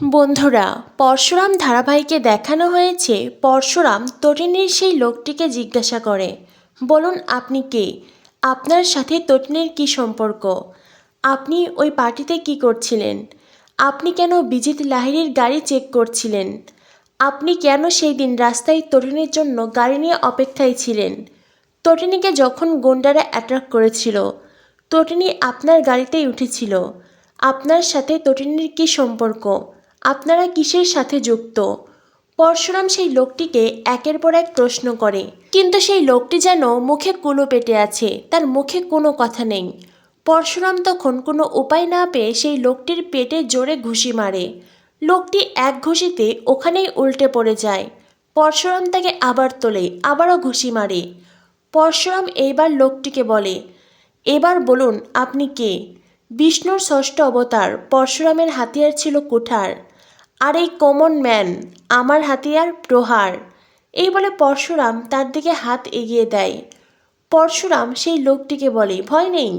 বন্ধুরা, পরশুরাম ধারাবাহিকে দেখানো হয়েছে পরশুরাম তটিনীর সেই লোকটিকে জিজ্ঞাসা করে, বলুন আপনি কে? আপনার সাথে তটিনীর কী সম্পর্ক? আপনি ওই পার্টিতে কি করছিলেন? আপনি কেন বিজিত লাহিড়ির গাড়ি চেক করছিলেন? আপনি কেন সেই দিন রাস্তায় তটিনীর জন্য গাড়ি নিয়ে অপেক্ষায় ছিলেন? তটিনীকে যখন গুন্ডারা অ্যাট্রাক করেছিল তটিনী আপনার গাড়িতেই উঠেছিল। আপনার সাথে তটিনীর কী সম্পর্ক? আপনারা কিসের সাথে যুক্ত? পরশুরাম সেই লোকটিকে একের পর এক প্রশ্ন করে। কিন্তু সেই লোকটি যেন মুখে কুলো পেটে আছে, তার মুখে কোনো কথা নেই। পরশুরাম তখন কোনো উপায় না পেয়ে সেই লোকটির পেটে জোরে ঘুষি মারে। লোকটি এক ঘুষিতে ওখানেই উল্টে পড়ে যায়। পরশুরাম তাকে আবার তোলে, আবারও ঘুষি মারে। পরশুরাম এইবার লোকটিকে বলে, এবার বলুন, আপনি কে? বিষ্ণুর ষষ্ঠ অবতার পরশুরামের হাতিয়ার ছিল কুঠার। আর এই কমন ম্যান আমার হাতিয়ার প্রহার। এই বলে পরশুরাম তার দিকে হাত এগিয়ে দেয়। পরশুরাম সেই লোকটিকে বলে, ভয় নেই।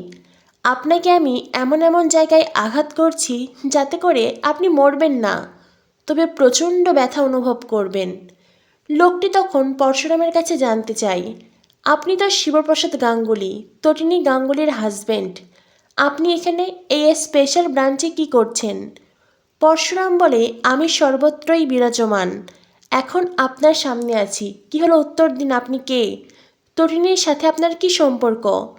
আপনাকে আমি এমন এমন জায়গায় আঘাত করছি যাতে করে আপনি মরবেন না। তবে প্রচণ্ড ব্যথা অনুভব করবেন। লোকটি তখন পরশুরামের কাছে জানতে চাই আপনি তো শিবপ্রসাদ গাঙ্গুলি তটিনী গাঙ্গুলির হাজবেন্ড আপনি এখানে এই স্পেশাল ব্রাঞ্চে কি করছেন? পরশুরাম বলে, আমি সর্বত্রই বিরাজমান। এখন আপনার সামনে আছি। কি হলো উত্তর দিন আপনি কে? তটিনীর সাথে আপনার কি সম্পর্ক?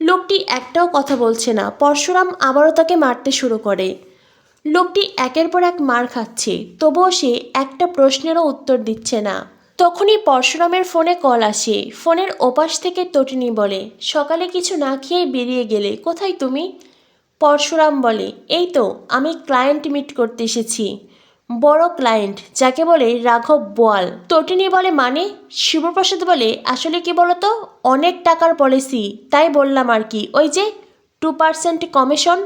লোকটি একটাও কথা বলছে না। পরশুরাম আবারও তাকে মারতে শুরু করে। লোকটি একের পর এক মার খাচ্ছে। তবুও সে একটা প্রশ্নেরও উত্তর দিচ্ছে না। তখনই পরশুরামের ফোনে কল আসে। ফোনের ওপাশ থেকে তটিনী বলে, সকালে কিছু না খেয়ে বেরিয়ে গেলে কোথায় তুমি? পরশুরাম বলে, এই তো, আমি ক্লায়েন্ট মিট করতে এসেছি। বড় ক্লায়েন্ট যাকে বলে রাঘব বোয়াল। তটিনী বলে মানে? শিবপ্রসাদ বলে, আসলে কি বলতো অনেক টাকার পলিসি তাই বললাম আর কি। ওই যে টু পার্সেন্ট কমিশন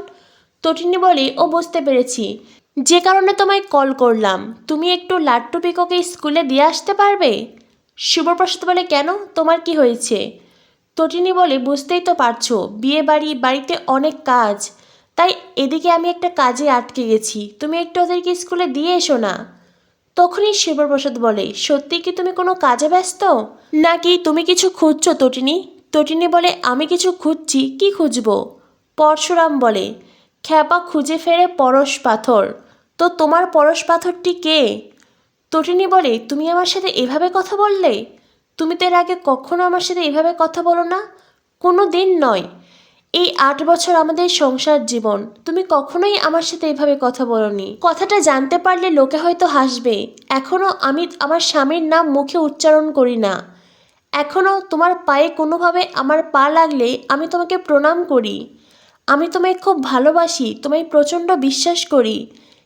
তটিনী বলে, ও বুঝতে পেরেছি। যে কারণে তোমায় কল করলাম। তুমি একটু লাট্টু পিকোকে স্কুলে দিয়ে আসতে পারবে? শিবপ্রসাদ বলে, কেন? তোমার কি হয়েছে? তটিনী বলে, বুঝতেই তো পারছ, বিয়ে বাড়ি, বাড়িতে অনেক কাজ। তাই এদিকে আমি একটা কাজে আটকে গেছি। তুমি একটু ওদেরকে স্কুলে দিয়ে এসো না। তখনই শিবপ্রসাদ বলে, সত্যি কি তুমি কোনো কাজে ব্যস্ত? নাকি তুমি কিছু খুঁজছো তটিনী? তটিনী বলে, আমি কিছু খুঁজছি, কি খুঁজবো? পরশুরাম বলে, খ্যাপা খুঁজে ফেরে পরশ পাথর। তো তোমার পরশ পাথরটি কে? তটিনী বলে, তুমি আমার সাথে এভাবে কথা বললে? তুমি তো এর আগে কখনো আমার সাথে এভাবে কথা বলো না? কোনো দিন নয়। এই আট বছর আমাদের সংসার জীবন। তুমি কখনোই আমার সাথে এভাবে কথা বলনি। কথাটা জানতে পারলে লোকে হয়তো হাসবে। এখনও আমি আমার স্বামীর নাম মুখে উচ্চারণ করি না। এখনও তোমার পায়ে কোনোভাবে আমার পা লাগলে আমি তোমাকে প্রণাম করি। আমি তোমায় খুব ভালোবাসি, তোমায় প্রচণ্ড বিশ্বাস করি।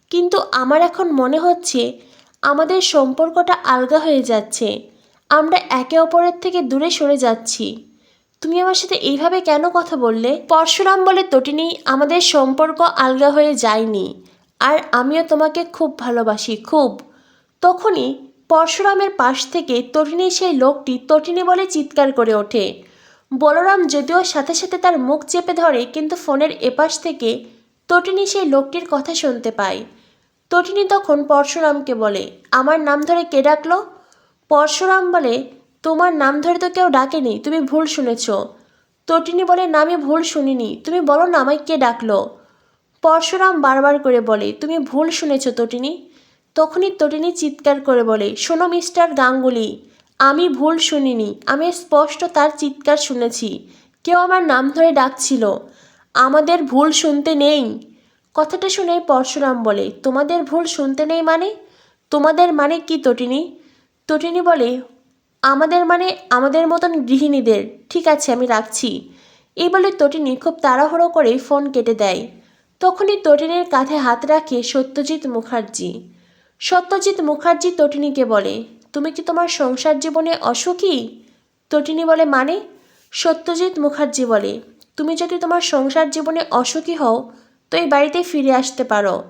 কিন্তু আমার এখন মনে হচ্ছে, আমাদের সম্পর্কটা আলগা হয়ে যাচ্ছে। আমরা একে অপরের থেকে দূরে সরে যাচ্ছি। তুমি আমার সাথে এইভাবে কেন কথা বললে? পরশুরাম বলে তটিনী, আমাদের সম্পর্ক আলগা হয়ে যায়নি। আর আমিও তোমাকে খুব ভালোবাসি, খুব। তখনই পরশুরামের পাশ থেকে তটিনী, সেই লোকটি তটিনী বলে চিৎকার করে ওঠে। বলরাম যদিও সাথে সাথে তার মুখ চেপে ধরে, কিন্তু ফোনের এপাশ থেকে তটিনী সেই লোকটির কথা শুনতে পায়। তটিনী তখন পরশুরামকে বলে, আমার নাম ধরে কে ডাকলো? পরশুরাম বলে তোমার নাম ধরে তো কেউ ডাকেনি, তুমি ভুল শুনেছ। তটিনী বলে, না, আমি ভুল শুনিনি। তুমি বলো না আমায় কে ডাকলো? পরশুরাম বারবার করে বলে, তুমি ভুল শুনেছ তটিনী? তখনই তটিনী চিৎকার করে বলে, শোনো মিস্টার গাঙ্গুলি, আমি ভুল শুনিনি। আমি স্পষ্ট তার চিৎকার শুনেছি। কেউ আমার নাম ধরে ডাকছিল। আমাদের ভুল শুনতে নেই। কথাটা শুনে পরশুরাম বলে, তোমাদের ভুল শুনতে নেই মানে? তোমাদের মানে কি তটিনী? তটিনী বলে আমাদের মানে আমাদের মতন গৃহিণীদের, ঠিক আছে, আমি রাখছি। এই বলে তটিনী খুব তাড়াহুড়ো করে ফোন কেটে দেয়। তখনই তটিনীর কাঁধে হাত রাখে সত্যজিৎ মুখার্জি। সত্যজিৎ মুখার্জি তটিনীকে বলে, তুমি কি তোমার সংসার জীবনে অসুখী? তটিনী বলে মানে? সত্যজিৎ মুখার্জি বলে, তুমি যদি তোমার সংসার জীবনে অসুখী হও, তো এই বাড়িতে ফিরে আসতে পারো।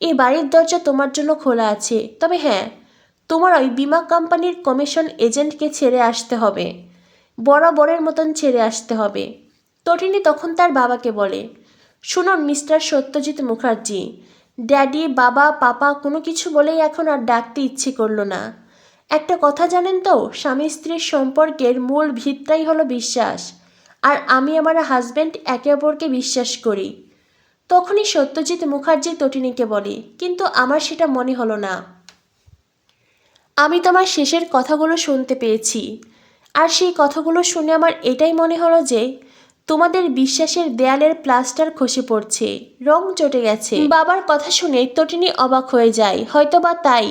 এই বাড়ির দরজা তোমার জন্য খোলা আছে। তবে হ্যাঁ তোমার ওই বিমা কোম্পানির কমিশন এজেন্টকে ছেড়ে আসতে হবে। বরাবরের মতন ছেড়ে আসতে হবে। তটিনী তখন তার বাবাকে বলে শুনুন মিস্টার সত্যজিৎ মুখার্জি, ড্যাডি, বাবা, পাপা কোনো কিছু বলেই এখন আর ডাকতে ইচ্ছে করল না। একটা কথা জানেন তো, স্বামী স্ত্রীর সম্পর্কের মূল ভিতটাই হলো বিশ্বাস, আর আমি আমার হাজব্যান্ড একে অপরকে বিশ্বাস করি। তখনই সত্যজিৎ মুখার্জি তটিনীকে বলে, কিন্তু আমার সেটা মনে হলো না। আমি তোমার শেষের কথাগুলো শুনতে পেয়েছি। আর সেই কথাগুলো শুনে আমার এটাই মনে হলো যে, তোমাদের বিশ্বাসের দেয়ালের প্লাস্টার খসে পড়ছে, রং চটে গেছে। বাবার কথা শুনে তটিনী অবাক হয়ে যায় হয়তো বা তাই।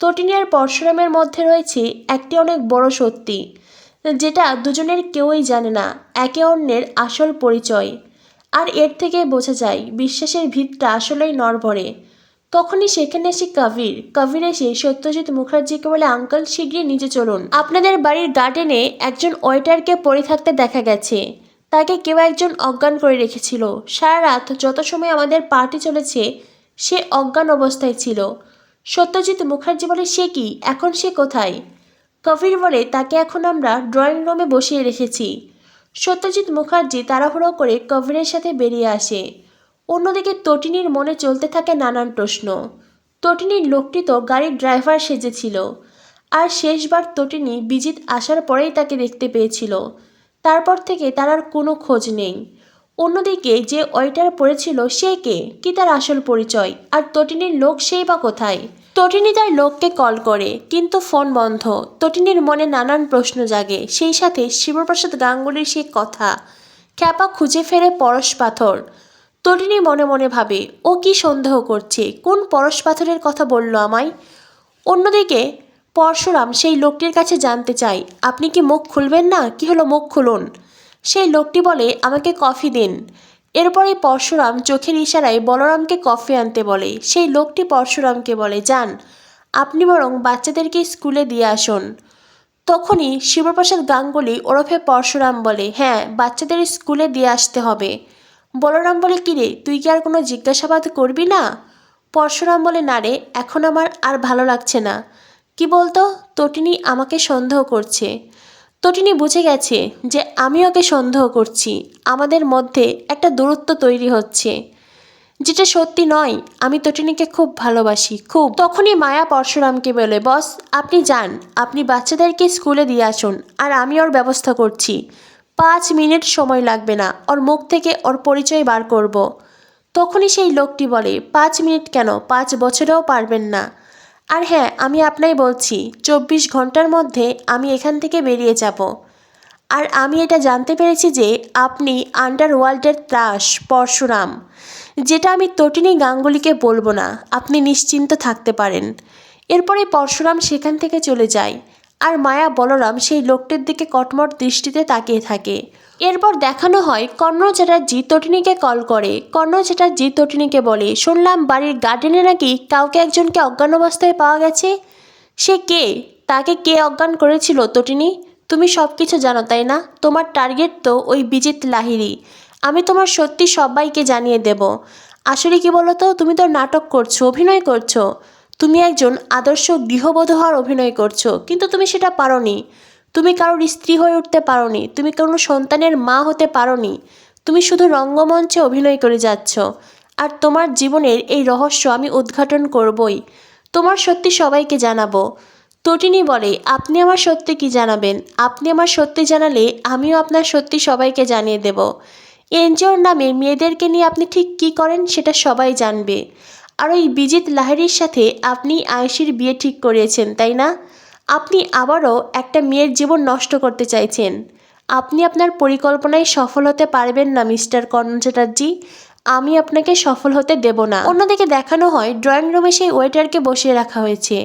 তটিনী আর পরশুরামের মধ্যে রয়েছে একটি অনেক বড় সত্যি, যেটা দুজনের কেউই জানে না, একে অন্যের আসল পরিচয়। আর এর থেকে বোঝা যায়, বিশ্বাসের ভিতটা আসলেই নড়বড়ে। তখনই সেখানে এসে কবির। কবির এসে সত্যজিৎ মুখার্জিকে বলে, আঙ্কেল, শীঘ্রই নিচে চলুন। আপনাদের বাড়ির গার্ডেনে একজন ওয়েটারকে পড়ে থাকতে দেখা গেছে। তাকে কেউ একজন অজ্ঞান করে রেখেছিল। সারা রাত যত সময় আমাদের পার্টি চলেছে, সে অজ্ঞান অবস্থায় ছিল। সত্যজিৎ মুখার্জি বলে, সে কি? এখন সে কোথায়? কবির বলে, তাকে এখন আমরা ড্রয়িং রুমে বসিয়ে রেখেছি। সত্যজিৎ মুখার্জি তাড়াহুড়ো করে কবিরের সাথে বেরিয়ে আসে। অন্যদিকে তটিনীর মনে চলতে থাকে নানান প্রশ্ন। তটিনীর লোকটি তো গাড়ির ড্রাইভার সেজেছিল। আর শেষবার তটিনী বিজিত আসার পরেই তাকে দেখতে পেয়েছিল। তারপর থেকে তার আর কোনো খোঁজ নেই। অন্যদিকে যে ওয়েটার পড়েছিল সে কে? কি তার আসল পরিচয়? আর তটিনীর লোক সেই বা কোথায়? তটিনী তার লোককে কল করে, কিন্তু ফোন বন্ধ। তটিনীর মনে নানান প্রশ্ন জাগে। সেই সাথে শিবপ্রসাদ গাঙ্গুলির সেই কথা। খ্যাপা খুঁজে ফেরে পরশ পাথর। তটিনী মনে মনে ভাবে, ও কি সন্দেহ করছে? কোন পরশ পাথরের কথা বলল আমায়? অন্যদিকে, পরশুরাম, সেই লোকটির কাছে জানতে চায় আপনি কি মুখ খুলবেন না? কি হলো মুখ খুলুন? সেই লোকটি বলে, আমাকে কফি দিন। এরপরে পরশুরাম চোখের ইশারায় বলরামকে কফি আনতে বলে। সেই লোকটি পরশুরামকে বলে যান আপনি বরং বাচ্চাদেরকে স্কুলে দিয়ে আসুন। তখনই শিবপ্রসাদ গাঙ্গুলি ওরফে পরশুরাম বলে হ্যাঁ বাচ্চাদের স্কুলে দিয়ে আসতে হবে। বলরাম বলে কিরে তুই কি আর কোনো জিজ্ঞাসাবাদ করবি না? পরশুরাম বলে, না রে, এখন আমার আর ভালো লাগছে না। কি বলতো, তটিনী আমাকে সন্দেহ করছে। তটিনী বুঝে গেছে যে আমি ওকে সন্দেহ করছি। আমাদের মধ্যে একটা দূরত্ব তৈরি হচ্ছে। যেটা সত্যি নয়, আমি তটিনীকে খুব ভালোবাসি, খুব। তখনই মায়া পরশুরামকে বলে, বস, আপনি যান। আপনি বাচ্চাদেরকে স্কুলে দিয়ে আসুন, আর আমি ওর ব্যবস্থা করছি। পাঁচ মিনিট সময় লাগবে না। ওর মুখ থেকে ওর পরিচয় বার করব। তখনই সেই লোকটি বলে, পাঁচ মিনিট কেন? পাঁচ বছরেও পারবেন না। আর হ্যাঁ আমি আপনাই বলছি, চব্বিশ ঘণ্টার মধ্যে আমি এখান থেকে বেরিয়ে যাব। আর আমি এটা জানতে পেরেছি যে আপনি আন্ডারওয়ার্ল্ডের ত্রাস, পরশুরাম, যেটা আমি তটিনী গাঙ্গুলিকে বলব না, আপনি নিশ্চিন্ত থাকতে পারেন। এরপরে পরশুরাম সেখান থেকে চলে যায়। আর মায়া বলরাম সেই লোকটির দিকে কটমট দৃষ্টিতে তাকিয়ে থাকে। এরপর দেখানো হয় কর্ণ চ্যাটার্জি তটিনীকে কল করে। কর্ণ চ্যাটার্জি তটিনীকে বলে, শুনলাম বাড়ির গার্ডেনে নাকি কাউকে একজনকে অজ্ঞান অবস্থায় পাওয়া গেছে? সে কে? তাকে কে অজ্ঞান করেছিল তটিনী? তুমি সব কিছু জানো, তাই না? তোমার টার্গেট তো ওই বিজিত লাহিরি আমি তোমার সত্যি সবাইকে জানিয়ে দেব। আসলে কি বলো তো তুমি তো নাটক করছ, অভিনয় করছ। তুমি একজন আদর্শ গৃহবধূ হওয়ার অভিনয় করছ, কিন্তু তুমি সেটা পারোনি। তুমি কারোর স্ত্রী হয়ে উঠতে পারোনি, তুমি কোনো সন্তানের মা হতে পারোনি, তুমি শুধু রঙ্গমঞ্চে অভিনয় করে যাচ্ছ। আর তোমার জীবনের এই রহস্য আমি উদ্ঘাটন করবই। তোমার সত্যি সবাইকে জানাব। তটিনী বলে, আপনি আমার সত্যি কি জানাবেন? আপনি আমার সত্যি জানালে আমিও আপনার সত্যি সবাইকে জানিয়ে দেব। এনজিওর নামে মেয়েদেরকে নিয়ে আপনি ঠিক কী করেন সেটা সবাই জানবে। আর ওই বিজিত লাহিড়ির সাথে আপনি আয়েশির বিয়ে ঠিক করিয়েছেন, তাই না? আপনি আবারও একটা মেয়ের জীবন নষ্ট করতে চাইছেন। আপনি আপনার পরিকল্পনায় সফল হতে পারবেন না, মিস্টার কর্ণ চ্যাটার্জি। আমি আপনাকে সফল হতে দেব না। অন্যদিকে দেখানো হয়, ড্রয়িং রুমে সেই ওয়েটারকে বসিয়ে রাখা হয়েছে।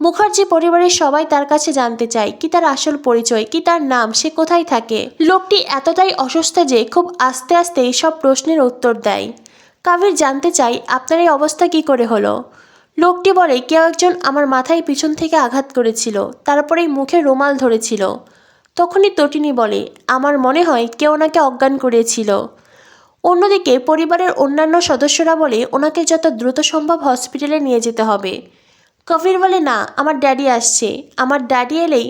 মুখার্জি পরিবারের সবাই তার কাছে জানতে চায়, কি তার আসল পরিচয়, কি তার নাম, সে কোথায় থাকে? লোকটি এতটাই অসুস্থ যে খুব আস্তে আস্তে সব প্রশ্নের উত্তর দেয়। কাবির জানতে চাই, আপনার এই অবস্থা কি করে হলো? লোকটি বলে, কেউ একজন আমার মাথায় পিছন থেকে আঘাত করেছিল তারপরেই মুখে রুমাল ধরেছিল। তখনই তটিনী বলে, আমার মনে হয় কেউ ওনাকে অজ্ঞান করিয়েছিল অন্যদিকে পরিবারের অন্যান্য সদস্যরা বলে, ওনাকে যত দ্রুত সম্ভব হসপিটালে নিয়ে যেতে হবে। কবির বলে, না, আমার ড্যাডি আসছে। আমার ড্যাডি এলেই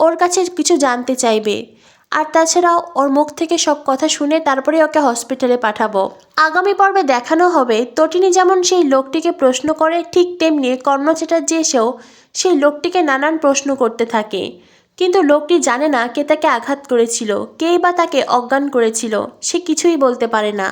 ওর কাছে কিছু জানতে চাইবে। আর তাছাড়াও ওর মুখ থেকে সব কথা শুনে তারপরে ওকে হসপিটালে পাঠাবো। আগামী পর্বে দেখানো হবে, তটিনী যেমন সেই লোকটিকে প্রশ্ন করে, ঠিক তেমনি কর্ণ চ্যাটার্জি এসেও সেই লোকটিকে নানান প্রশ্ন করতে থাকে। কিন্তু লোকটি জানে না কে তাকে আঘাত করেছিল, কেই বা তাকে অজ্ঞান করেছিল, সে কিছুই বলতে পারে না।